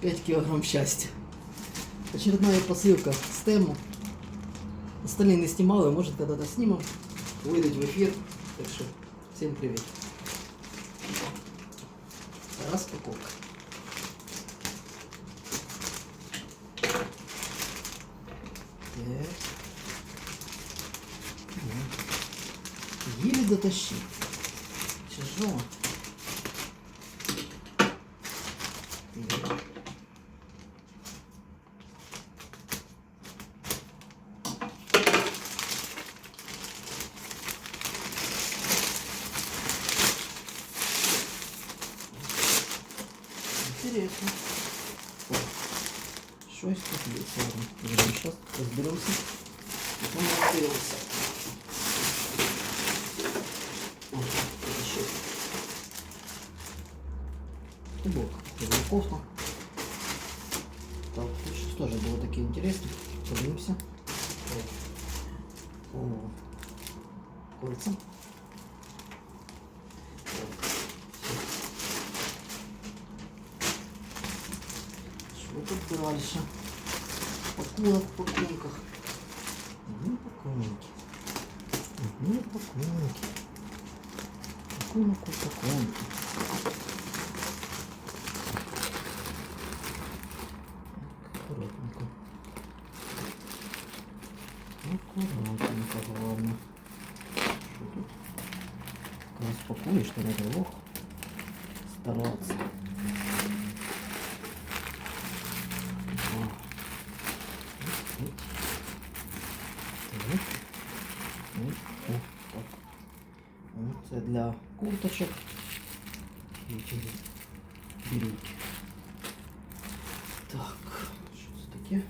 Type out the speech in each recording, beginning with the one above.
5 килограмм счастья. Очередная посылка с тему. Остальные не снимала, может когда-то снимем. Выйдут в эфир. Так что всем привет. Распаковка. Так. Еле дотащил. Тяжело. Тубок. Кофта. Так, тут щось теж було таке інтересне. Подивимося. Так. О, кольца. Так, все. Что тут дальше? Пакунок в пакунках. Одни пакунки. Одни пакунки. Пакунок у пакунки. Аккуратненько. Аккуратненько, главное. Что тут? Как распакуешь, то надо лох стараться. О. Ось, ось. Так. Ось, о, так. О, Це для курточок. Беруть. Так, що це таке?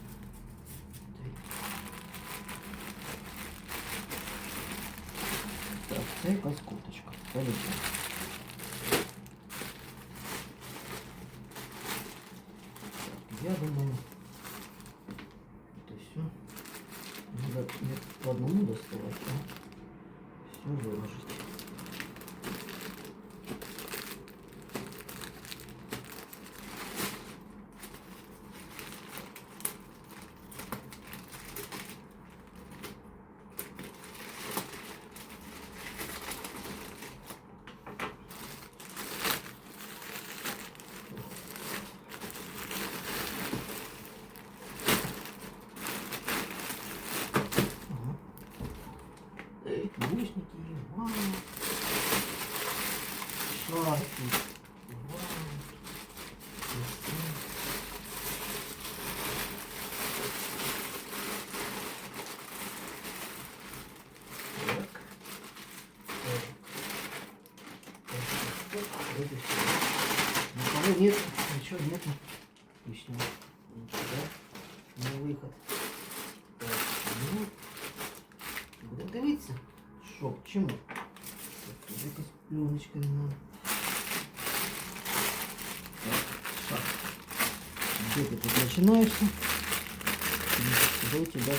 Нет, ничего нету лишнего. Ничего. Не выход. Так, ну, будемо дивитися, що, к. Так, тут якась пленочка не надо. Где ты тут начинаешься? Куда тебя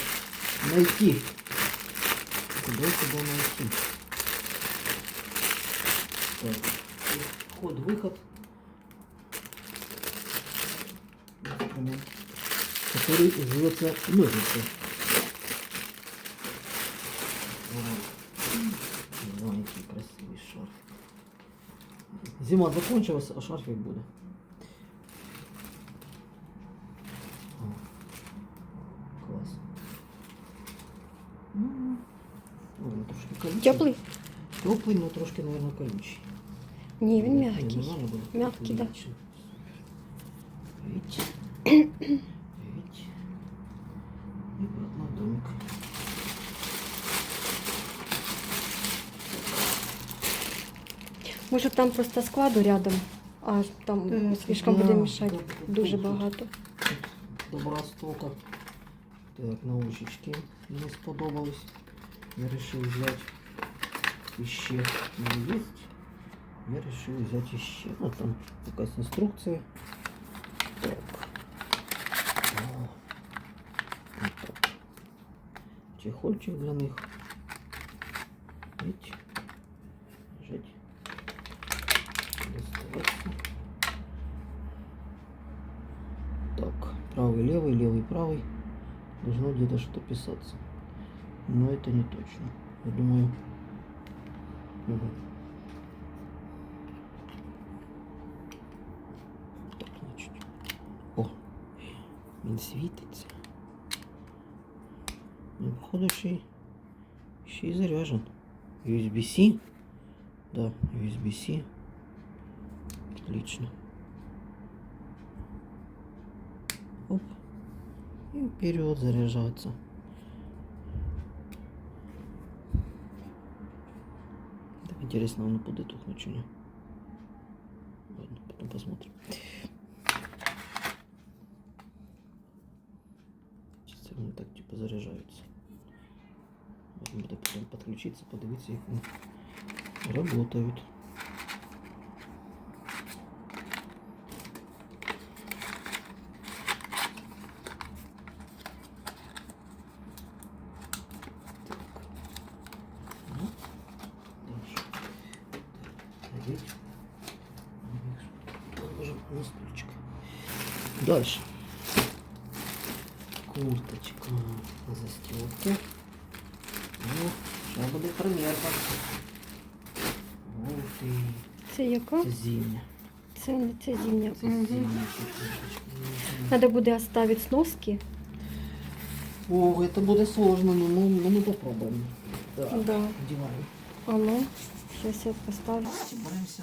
найти? Куда тебя найти? Так, вход, выход. Инструмент, который называется ножницы. Ой, який красивий шарф. Зима закончилась, а шарфик буде. О, Клас. М. Ой, ну трошки колючий. Теплий? Теплий, але трошки, мабуть, колючий. Ні, він Ні, м'який. нормально буде. М'який, да. Колючий. Може там просто складу рядом, а там Так, слишком буде мішати. Дуже багато. Добра стока. Так, наушечки мне сподобались. Я решил взять еще. Не есть. Я решил взять еще. Ну там якась інструкція. Так. Чехольчик для них. Правый. Должно где-то что-то писаться. Но это не точно. Я думаю... мгм. Так, значить. О, він світиться. Ну, походу, ще й, ще заряжен. USB-C. Да, USB-C. Отлично. Оп. И вперед заряжаться. Так интересно, он будет тухнуть чи не? Ладно, потом посмотрим. Сейчас они так типа заряжаются. Вот надо потом подключиться, подивитися, як вони работают. Це яка? Це зимня. Це, це зимня. Це Угу. зимня курточка. Треба буде оставити сноски. О, это будет сложно, но мы, но мы попробуем. Так, Да. одеваем. А ну, зараз я поставлю. Собираемся.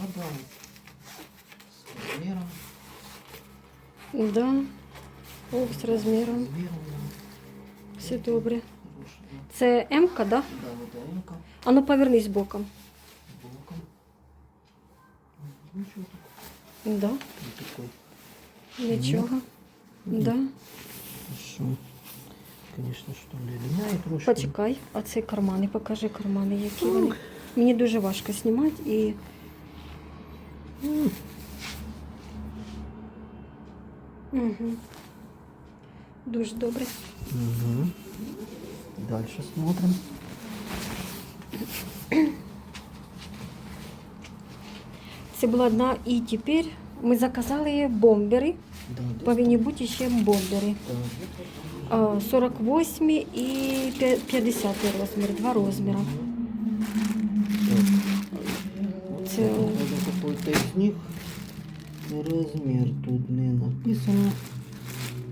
Гадаем. С размером. Да. Ох, з розміром. Размером. Все добре. Хороший, да. Це М-ка, да? Да, вот М-ка. А ну повернись боком. Боком. Ничего так. Да. Нічого. Да. Хорошо. Конечно, что ли, трошки. Почекай, а це кармани, покажи кармани, які вони. Мені дуже важко знімати і. Угу. Дуже добре. Мгм. Дальше смотрим. Це була одна і тепер ми заказали бомбери. Да, десь Повинні бути ще бомбери. там, да, вот А, 48 і п'я- 50 розмір, два розміри. Так. Це Надо какой-то из них размер тут не написано.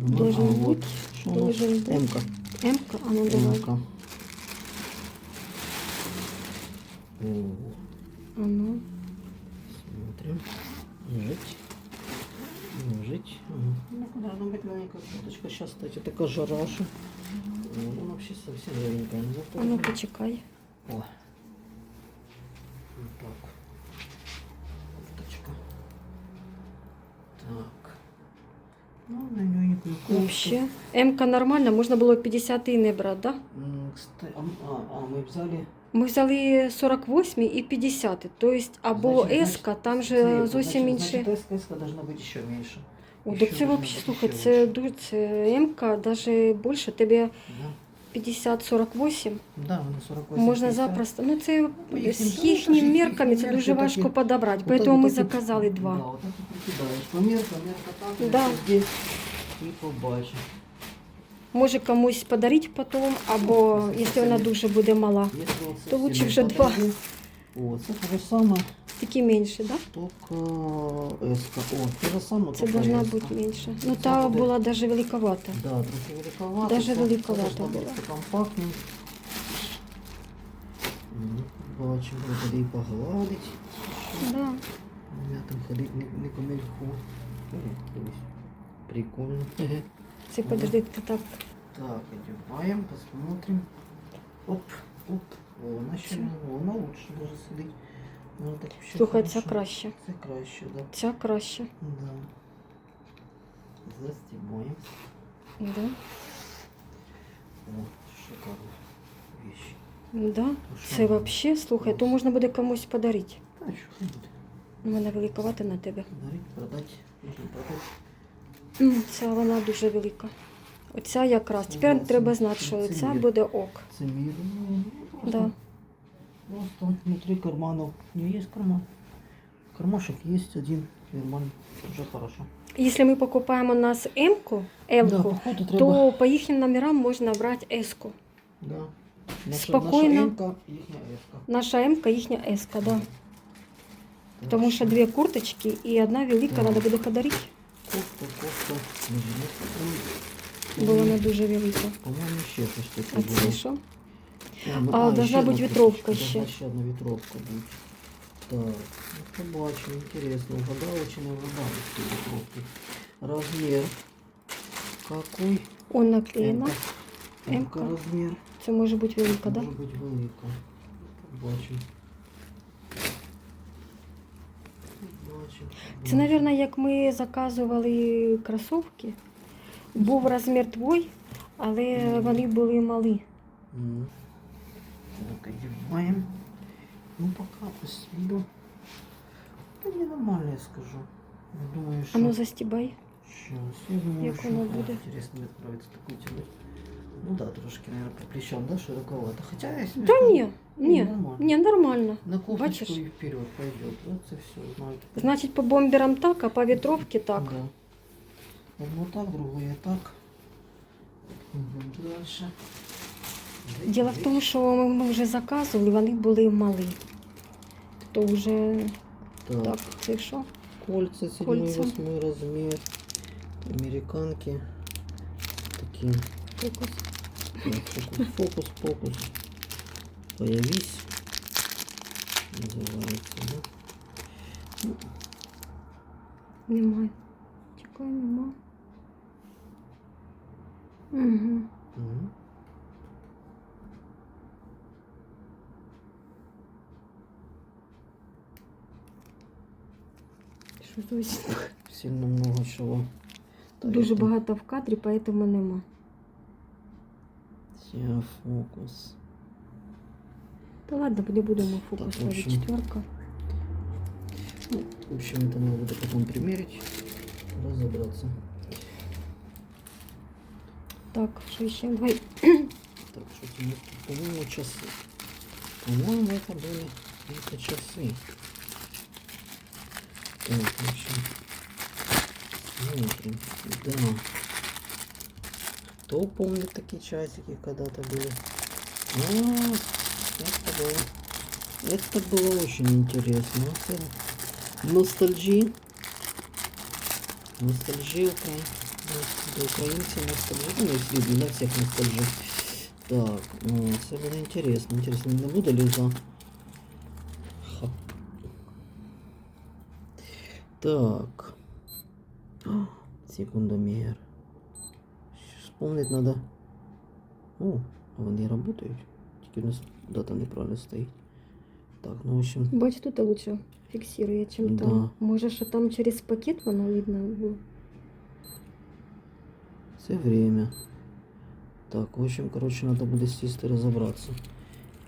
Ну, Должен а вот быть, что у нас? должен быть. М-ка. М-ка, а ну давай. М-ка. О, А ну. смотрим. Жить. Жить. Ну, куда должна быть маленькая курточка. Сейчас, кстати, такая жара, что... Ну, вообще совсем маленькая. Ну, А ну почекай. О. Вот так. Курточка. Так. Ну, на легенькую кофту. Вообще. М-ка нормально, можна було 50 і не да? М, Кстати, а, а, а, мы взяли... Ми взяли 48 і 50, тобто або Значить, С-ка, там Це- же зовсім значить, інше. Значит, S должна быть еще меньше. О, ще так це должна взагалі, бути слухай, ще це більше. дуже, це М-ка, навіть більше, тебе Да, 50-48. да вона 48. Можна 50. запросто. Ну це По їхнім, з ну, їхніми кажуть, мерками їхні це мерки дуже такі. важко подобрати, Вот так тому ми вот так і- заказали два. Да, вот так і прикидаєш. Помірка, мерка так, Да. мерка здесь. І побачиш. Може комусь подарити потім, або якщо вона дуже буде мала. То лучше вже два. О, це те ж саме, Такі менші, да? тільки еска. О, те ж саме, Це еска. бути менше. Ну та була навіть великовата. Да, трохи великовато. Даже великовато це должна було. Бачимо, буде і погладить. Да. Мене там ходить не, не комельфу. О, дивись. Прикольно. Це подожди, ти так. Так, одеваем, посмотрим. Оп, оп. О, вона ще вона лучше даже сидить. Вона так ще Слухай, ця хорошо. краще. Це краще, да. Ця краще. Да. Застібаємо. Да. О, шикарно. Вещи. Да. То Це взагалі, слухай, то можна буде комусь подарити. А що буде? У мене великовата на тебе. Подарить, продать. Можна продати. Ця вона дуже велика. Оця якраз. Тепер треба знати, що це ця мір. буде ок. Це мир. Ну, Да. Просто внутри карманов. Не есть карман. Кармашек есть один, нормально, уже хорошо. Якщо ми покупаємо у нас М-ку, Да, L-ку, походу треба. то по їхнім номерам можна брати S-ку. Да. Наша, Спокійно. Наша М-ка, їхня С-ка. Наша М-ка, їхня S-ка, да. Тому що дві курточки і одна велика треба буде подарити, Кофта, кофта. не знаю. бо вона дуже велика. По-моему, ще щось таке А було. це що? Там, А, должна ще одна бути вітровка курточка, ще. Должна ще одна вітровка бути. Так, ну побачимо, інтересно, вгадали чи не вгадали ці вітровки. Розмір. Какой? Он наклеєна. М-ка. М-ка. М-ка розмір. Це може бути велика, да? Може бути велика. Побачимо. Це, мабуть, як ми заказували кросівки. Був розмір твій, але вони були малі. Так, одеваем. Ну, пока посмотрю. Да не нормально, я скажу. Я думаю, что... А ну застібай. Сейчас, я думаю, Як что... воно буде? Интересно, мне нравится такой тянуть. Ну да, трошки, наверное, по плечам, да, широковато. Хотя, если... Та ні, ні, нормально. ні, нормально. На кофточку бачиш? и вперед пойдет. Вот это все, знаете. Значить, по бомберам так, а по вітровці так. Да. Одно так, другое так. Мгм, Дальше. Діло в тому, що ми вже заказували, вони були малі. То вже Так. так, це що? Кольца, седьмой, Кольца. восьмой размер. Американки. Такие. Фокус. Так, фокус, фокус, фокус. Появись. Называется, да? Ну, Немає. Чекай, нема. Угу. мгм. Що зовсім? Сильно много чего. Так, Дуже это багато в кадрі, поэтому нема. Все, фокус. Та ладно, не будемо фокус Так, общем. четверка. Ну, в общем, это надо будет потом примерить, разобраться. Так, що ще? Давай. Так, что у нас тут, по-моему, часы. По-моему, это были это часы. Так, в общем, смотрим. Да. Кто помнит такие часики когда-то были? А, это было, это было очень интересно. Это ностальжи. Ностальжи укра- для украинцев ностальжи. Ну, если для всех ностальжи. Так, ну, це буде інтересно. Інтересно, не буде ли за. Ха. Так. Секундомер. Вспомнить надо. О, а вони працюють. Тільки у нас дата неправильно стоїть. Так, ну в общем. Бач, тут лучше фіксує, чим Да. там. Може, що там через пакет воно видно було. Це время. Так, в общем, короче, надо буде сісти розібратися.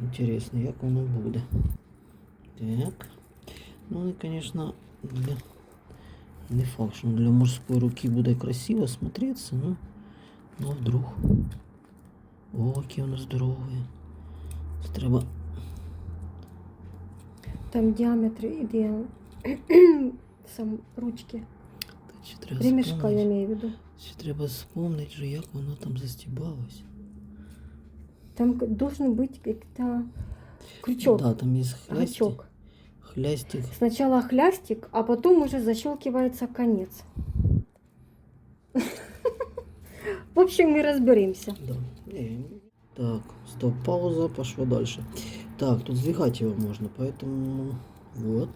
Інтересно, як воно буде. Так. Ну, вони, конечно, для... не факт, що для мужской руки буде красиво смотреться, ну, ну а вдруг. О, які воно здорові. Це треба. Там діаметр іде сам ручки. Так, ще треба Ремішка, я вспомнити- маю в виду. Ще треба вспомнити, що як воно там застібалось. Там к- должен быть как-то крючок, Да, там є хлястик. гачок. Хлястик. Сначала хлястик, а потом уже защелкивается конец. В общем, мы разберемся. Да. Не, Так, стоп, пауза, пошло дальше. Так, тут сдвигать его можно, поэтому вот.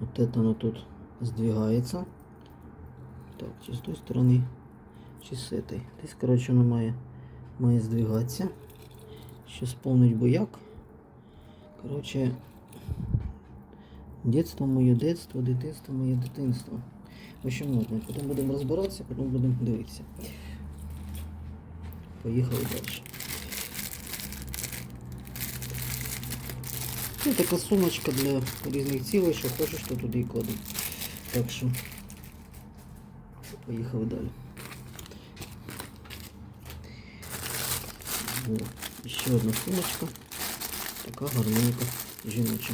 Вот это оно тут сдвигается. Так, чи с той стороны, чи с этой. Десь, короче, оно має, має здвигатися. Ще вспомнить би як. Короче, детство моє детство, дитинство моє дитинство. В общем, ладно, потім будемо розбиратися, потім будемо дивитися. Поїхали далі. Ну, така сумочка для різних цілей, що хочеш, то туди і кладу. Так що поїхали далі. О, ще одна сумочка. Така гарненька, жіноча.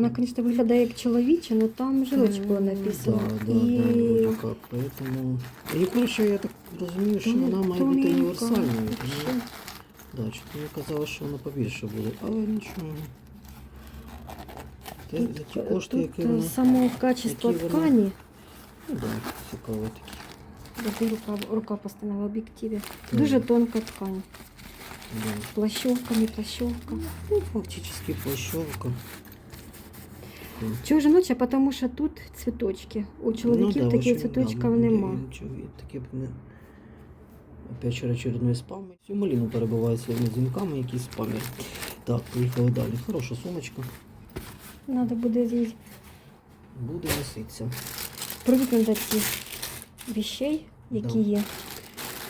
Вона, звісно, виглядає як чоловіча, але там жіночку написано. Да, да, І да, вроде как, поэтому... І коротше, я так розумію, що вона має бути тоненька, універсальною. вообще. Тому, да, чи мені казалось, що вона побільше буде, але нічого. Те, за ті Тут, кошти, тут які е, вона... само качество які вона- ткані. Ну, да, цікаво такі. Де рука, рука постояла в об'єктиві. Так. Дуже тонка ткань. Да. Плащовка, не плащовка. Ну, фактически плащовка. Чого жіноча? Тому що тут цвіточки. У чоловіків Ну, да, таких цвіточків да, нема. чоловік Таке не... Опять вчора очередной спам. Цю малину перебиває своїми дзвінками, якийсь спамер. Так, поїхали далі. Хороша сумочка. Треба буде їй Буде носитися. до цих вещей, які Да. є.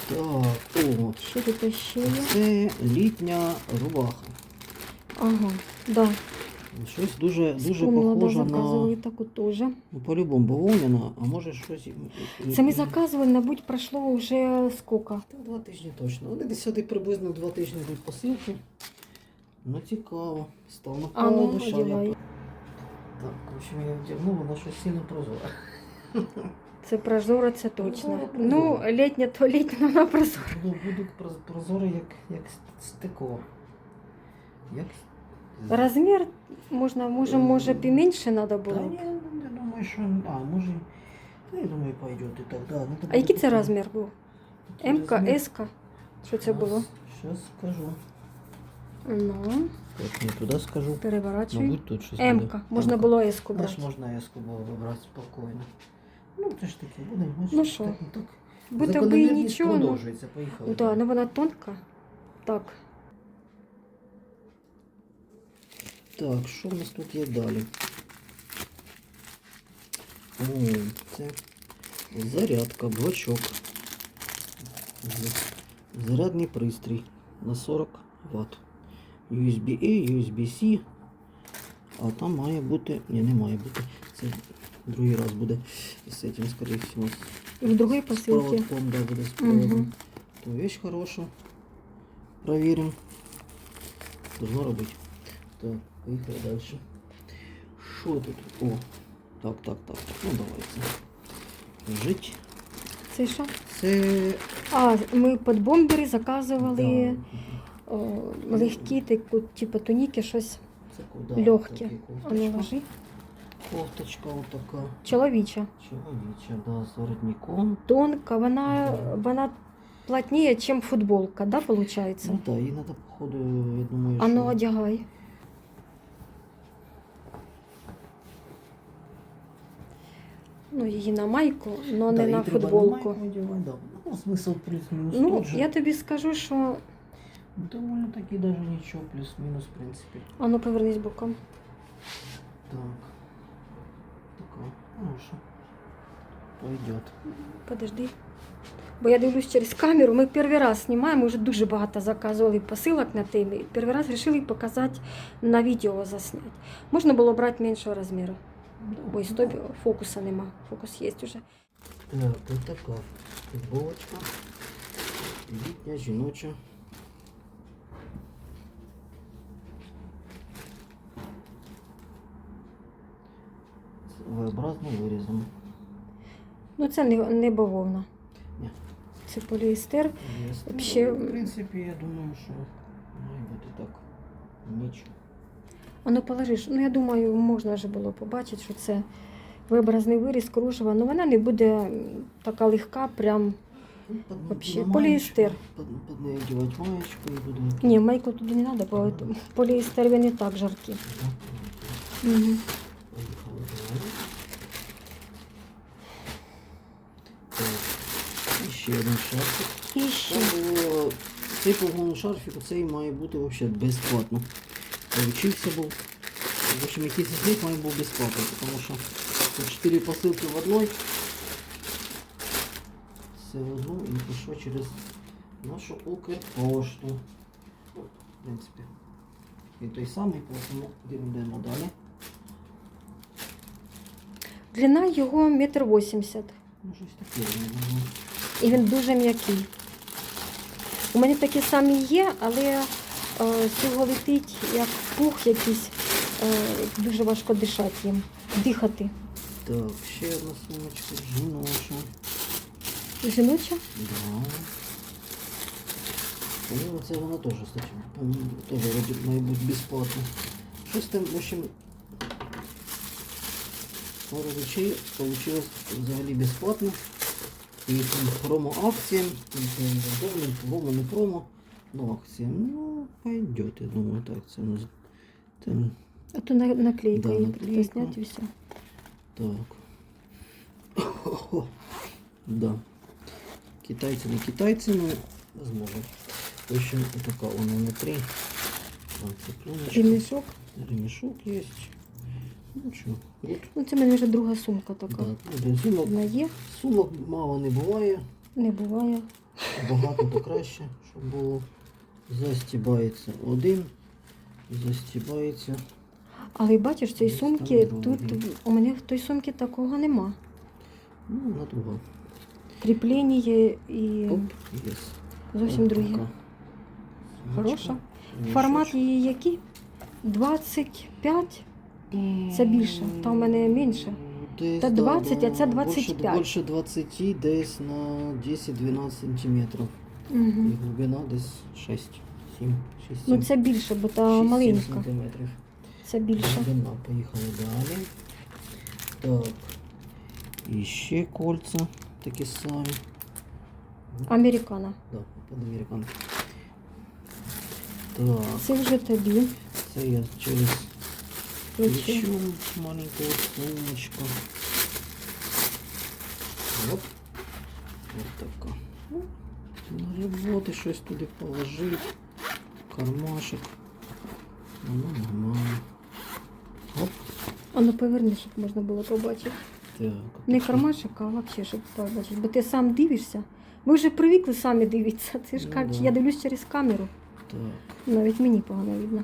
Так, о, Що тут ще є? це літня рубаха. Ага, да. Щось дуже, дуже Вспомнила, да, похоже заказували на. таку теж. Ну, по-любому бавовняна, а може щось. Це ми заказували, мабуть, пройшло вже скільки? Два тижні точно. Вони десь сюди приблизно два тижні йдуть посилки. Ну цікаво. Став на А ну, я. Так, в общем, я вдягнув, вона щось сильно прозора. Це прозоро, це точно. Прозоро, Ну, літня, то літня, вона прозора. Буду, буду проз- як, як стекло. Як... Розмір можна, може, може, поменше треба Та було. ні, я думаю, що... А, може... Та я думаю, пойдет і так, да. Ну, А який це розмір був? МК, СК? Що це було? Зараз скажу. Ну, Так, не туди скажу. переворачуй. Мабуть, тут щось МК. буде. Можна було С-ку брати. можна еску було вибрати спокійно. Ну, це ж таки буде. бачиш, Ну що, так, ну, так. Будь би і Закономірність нічого. Ну, продовжується, поїхали. да, ну вона тонка. Так. Так, що в нас тут є далі? О, це зарядка, блочок. Зарядний пристрій на 40 Вт. USB-A, USB-C. А там має бути. Ні, не має бути. Це другий раз буде з цим, скоріше всього. І в другій посилці. проводком, да, буде з проводом. Мгм. То вещь хороша. Проверим. Должно робити. Так, поїхали далі. Що тут? О, так, так, так, так. Ну давайте. Жить. Це що? Це. А, ми під бомбери заказували Да, о, легкі, таку, типу туніки, щось це куди? легке. Такі А ну кофточка. ложи. Кофточка отака. Чоловіча. Чоловіча, да, з воротником. Тонка, вона, Да. вона плотніє, ніж футболка, да, виходить? Ну так, її треба, походу, я думаю, А ну, одягай. Ну, її на майку, але не на футболку. Ну, смисл плюс-мінус Ну, я тобі скажу, що. Довольно таки даже ничего, плюс-минус, в принципе. А ну повернись боком. Так. Такая. Хорошо. Пойдет. Подожди. Бо я дивлюсь через камеру. Ми перший раз знімаємо, вже дуже багато заказували посилок на темі. Перший раз вирішили показати на відео засняти. Можна було брати меншого розміру. Ой, стоп, фокуса нема. Фокус є вже. Так, вот така футболочка. Літня, жіноча. З V-образним вирізом. Ну це не, не бавовна. Ні. Це поліестер. Ну, В принципі, я думаю, що має бути так. Нічого. А ну положиш. Ну я думаю, можна вже було побачити, що це вибразний виріз кружева. Ну вона не буде така легка, прям. Вообще, поліестер. маєчку і буде. Ні, майку туди не треба, бо поліестер він і так жаркий. Угу. І ще один шарфик. І ще. Цей погон шарфік, цей має бути взагалі безплатно. Получився був. В общем, якийсь з них має був безплатно, тому що тут 4 посилки в одной. Це в одну і пішло через нашу Укрпошту. В принципі, він той самий, тому йдемо далі. Длина його метр вісімдесят. Ну, щось таке. І він дуже м'який. У мене такі самі є, але цього летить як пух якийсь. е, дуже важко дишати їм, дихати. Так, ще одна сумочка жіноча. Жіноча? Да. Ну, це вона теж, кстати, теж має бути безплатно. Щось там, в общем, пару речей получилось взагалі безплатно. І там промо-акціям, промо, не промо, акціям. Ну, пойдет, я думаю, так. Це ну, там, А то на- наклейка Да, її зняти і все. Так. Да. Китайцы не китайцы, но возможно. В общем, така вона внутри. Так. Ремішок. Ремешок есть. Ну. Ну, це в мене вже друга сумка така. Да. ну, Сумок, Вона є, сумок мало не буває. не буває. Багато то краще, щоб було. Застібається один. Застібається. Але бачиш, цієї сумки тут у мене в той сумці такого нема. Ну, на друга. Кріплення і Оп, єс. зовсім друге. Хороша. Формат її який? 25. Це більше, там у мене менше. Десь, Та да, 20, а це більше- 25. Більше 20, десь на 10-12 сантиметрів. І Угу. глибина десь 6, 7, 6, Ну це більше, бо та 6, маленька. сантиметрів. Це більше. Глибина, поїхали далі. Так. І ще кольця такі самі. Американа. Да, під американ. Так, Це вже тобі. це я через Ключі. Еще маленькая сумочка. Оп. Вот така. Ну, На роботи щось туди положить. Кармашек. Ну, нормально. Оп. А ну поверни, щоб можна було побачити. Так. Не кармашик, а взагалі, щоб побачити. Бо ти сам дивишся. Ви вже привикли самі дивитися. Ти ж Ну, да. я дивлюсь через камеру. Так. Навіть мені погано видно.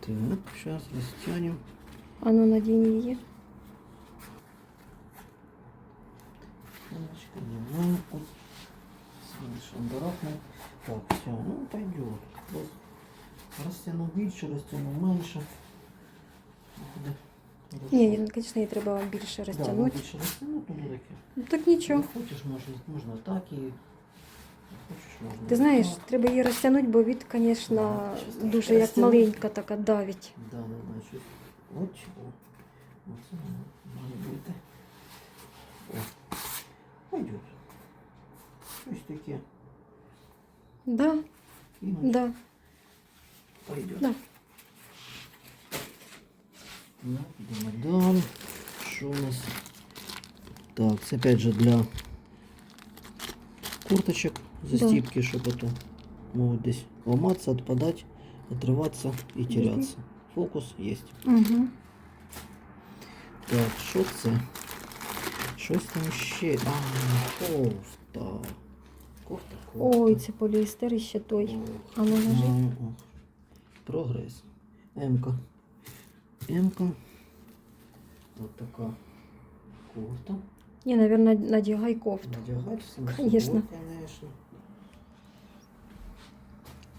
Так, сейчас растянем. А ну надінь її. Давай. Оп. Слышь, обратно. Так, все, ну пойдет. Просто Растяну більше, растяну менше. Буде. Ні, ні, звісно, її треба вам більше Да, розтягнути. більше розтягнути, ну таке. Ну так нічого. Не хочеш, можна, можна так і хочеш, можна. Ти знаєш, так. треба її розтягнути, бо від, звісно, дуже як маленька така давить. Да, да, да, щось. От чого. Оце воно має бути. О, пойдет. Щось таке. Да, Кинуть, да, пойдет. да. Ну, йдемо далі. Що у нас? Так, це опять же для курточек, застіпки, щоб это можуть десь ламатися, відпадати, відриватися і терятися. Фокус є. Угу. Так, що це? Щось там ще. А, кофта. Кофта, кофта. Ой, це поліестер ще той. А ну, знаю. Прогрес. М-ка. М-ка. От така кофта. Ні, мабуть, надягай кофту. Надягати само Конечно. конечно.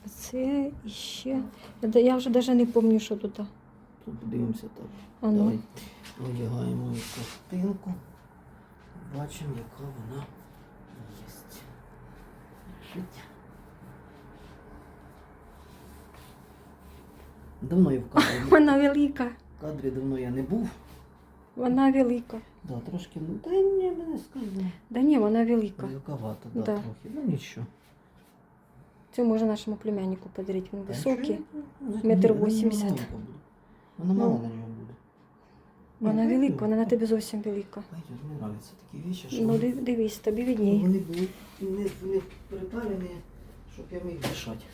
Це іще. Я вже навіть не пам'ятаю, що тут. Тут подивимося так. А ну. Давай надягаємо її ковтинку. Бачимо, яка вона є. Давно я в кадрі, Вона велика. в кадрі давно я не був. Вона велика. Да, трошки, ну та ні, мене сказано. Да ні, вона велика. Великовато, да, Да. трохи. Ну нічого. Це може нашому племяннику подарити. Він високий. метр ні, вона вісімдесят. Вона мало на нього. Вона Ну, велика, вона на тебе зовсім велика. Мені такі що Ну вони- див- дивись, тобі відній. вони були не, не приталені, щоб я міг дишати.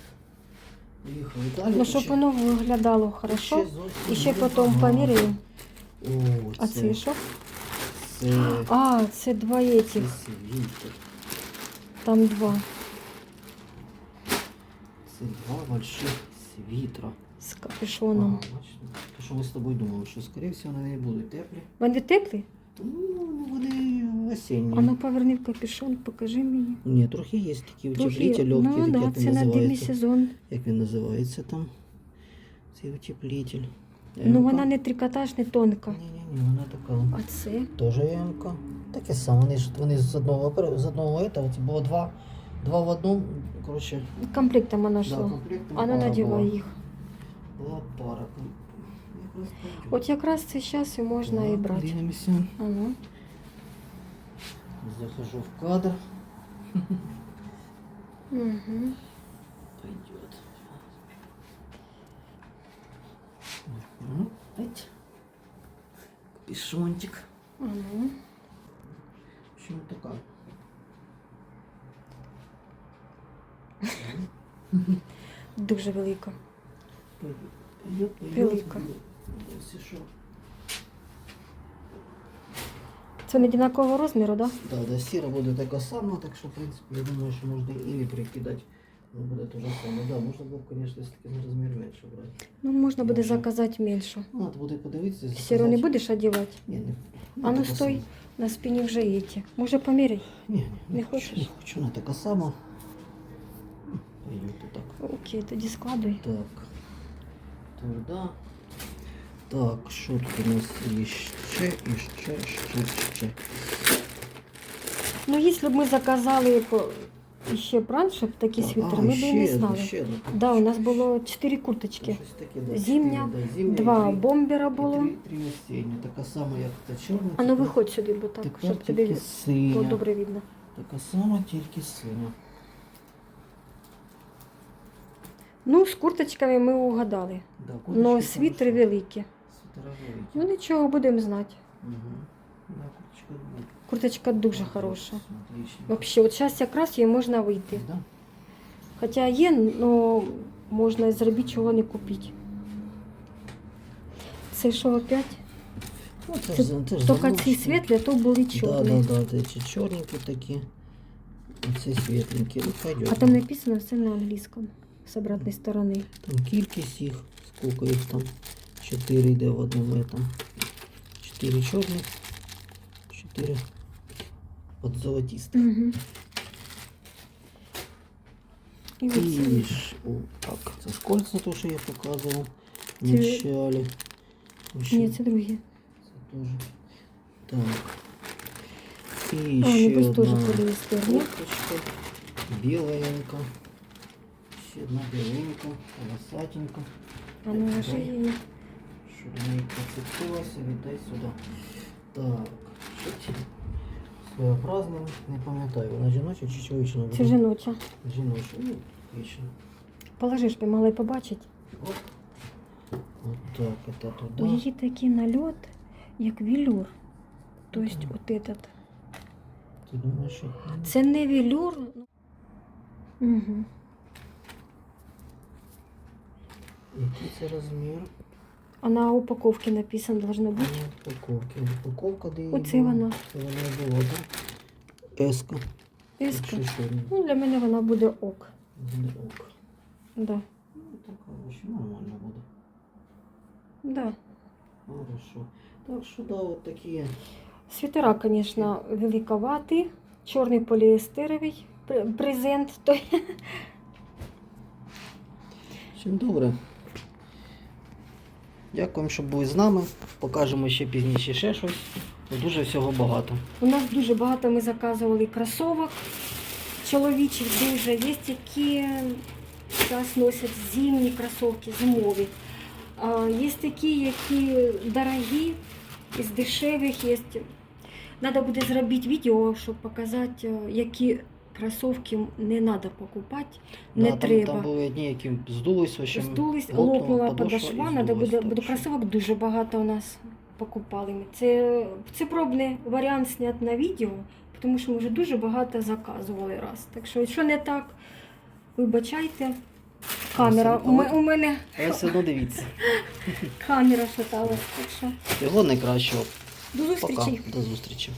Поїхали далі. Ну, щоб Ще- воно виглядало хорошо. зовсім І ще не потім багато. поміряємо. О, А це, це що? це, А, це два це. Там два. Це два больших світра. З капюшоном. те, що ми з тобою думали, що, скоріше всього, вони не будуть теплі. Вони теплі? Ну, вони осінні. А ну поверни в капюшон, покажи мені. Ні, трохи є такі Трохи, утеплитель легкий, ну да, як це він на називається. демісезон. Як він називається там? Цей утеплитель. Ну вона не трикотаж, не тонка. Ні, ні, ні, вона така. А це? Теж МК. Таке саме. Вони ж вони з одного пер- з одного этого, це було два. Два в одному. Коротше, Комплектом вона да, йшла. комплектом А ну була. їх. Була пара. От якраз цей час і можна і Так, брати. Дивимося. Захожу в кадр. Угу. Пойдет. Эть. Капюшончик. В общем, такая. Дуже велика. Пойдет, пойдет, пойдет. Велика. Если что. Це не однакового розміру, так? Да? Да, да, сіра буде така сама, так що, в принципі, я думаю, що можна і не прикидати. Ну, буде те ж саме. Да, можна було б, звісно, якщо такий розмір менше брати. Ну, можна буде Може. заказати меншу. Ну, треба буде подивитися. Сіро не заказати. будеш одягати? Ні, не. А ну така стой, сама. на спині вже є ті. Може поміряй? Ні, ні, Не не, хочу, хочеш? не хочу, вона така сама. Пойдет так. Окей, тоді складуй. Так. Тверда. Так, що тут у нас є ще, і ще, ще. Ну, якщо б ми заказали ще раніше такі Так, ми б і не знали. Ще. Да, у нас було 4 курточки. Таке, да, Зимня, да, зимня Два бомбера було. Три, три. Така сама, як та чорна. А ну виходь сюди, бо так, тепер щоб тобі було добре видно. Така сама, тільки синя. Ну, з курточками ми угадали. Да, Ну, курточки світри великі. Світера великі. Ну нічого, будемо знати. Угу. Да, курточка буде. Курточка дуже хороша. Отлично. Взагалі, от зараз якраз її можна вийти. Да? Хоча є, але можна зробити, чого не купити. Це що опять? Ну, це Це ж, за- це ж Тільки ці світлі, то були Да, чорні. да, да, ці чорненькі такі. Оці світленькі. Ну, пойдет. А там написано все на англійському з обратної сторони. Там кількість їх, скільки їх там. Чотири йде в одному этом. Чотири чорних, чотири от золотистих. Угу. І І ж, о, так, це ж кольця, то, що я показував. В Це- началі. Ні, це другі. Це теж. Так. І А, ще пусть теж одна курточка. Біленька. Ще одна біленька, полосатенька. А ну ложи її. Щоб не поцепилася, віддай сюди. Так. Що це? Своєобразна, не пам'ятаю, вона жіноча чи чоловічна? Це жіноча. Жіноча, ну, вічно. Положи, щоб могли побачити. Оп. От так, это У туди. її такий нальот, як вілюр. Тобто, от этот. Ти думаєш, що... Це не вілюр. Угу. Який це розмір? А на упаковці написано должно бути. Ну, Упаковки. Упаковка, де її Оце було? вона. Це вона і була, так? Еска. Якщо що, Ну, для мене вона буде ок. буде ок. Да. Ну, така, в нормально буде. Да. Хорошо. Так що, да, от такі. Світера, звісно, великоваті. Чорний поліестеровий пр- презент. Той. Всім добре. Дякуємо, що були з нами. Покажемо ще пізніше ще щось. Дуже всього багато. У нас дуже багато ми заказували кросовок чоловічих дуже. Є які зараз носять зимні кросовки, зимові. Є такі, які дорогі, із дешевих є. Треба буде зробити відео, щоб показати, е, які кросовки не треба покупати, не Да, там, треба. там були одні, які здулись, в Здулись, лопнула подошва надо буде, буде кросовок дуже багато у нас покупали. Це, це пробний варіант зняти на відео, тому що ми вже дуже багато заказували раз. Так що, якщо не так, вибачайте. Камера. У, у мене Але все одно дивіться. камера шаталась. Так що Всього найкращого. до Пока. зустрічі. До зустрічі.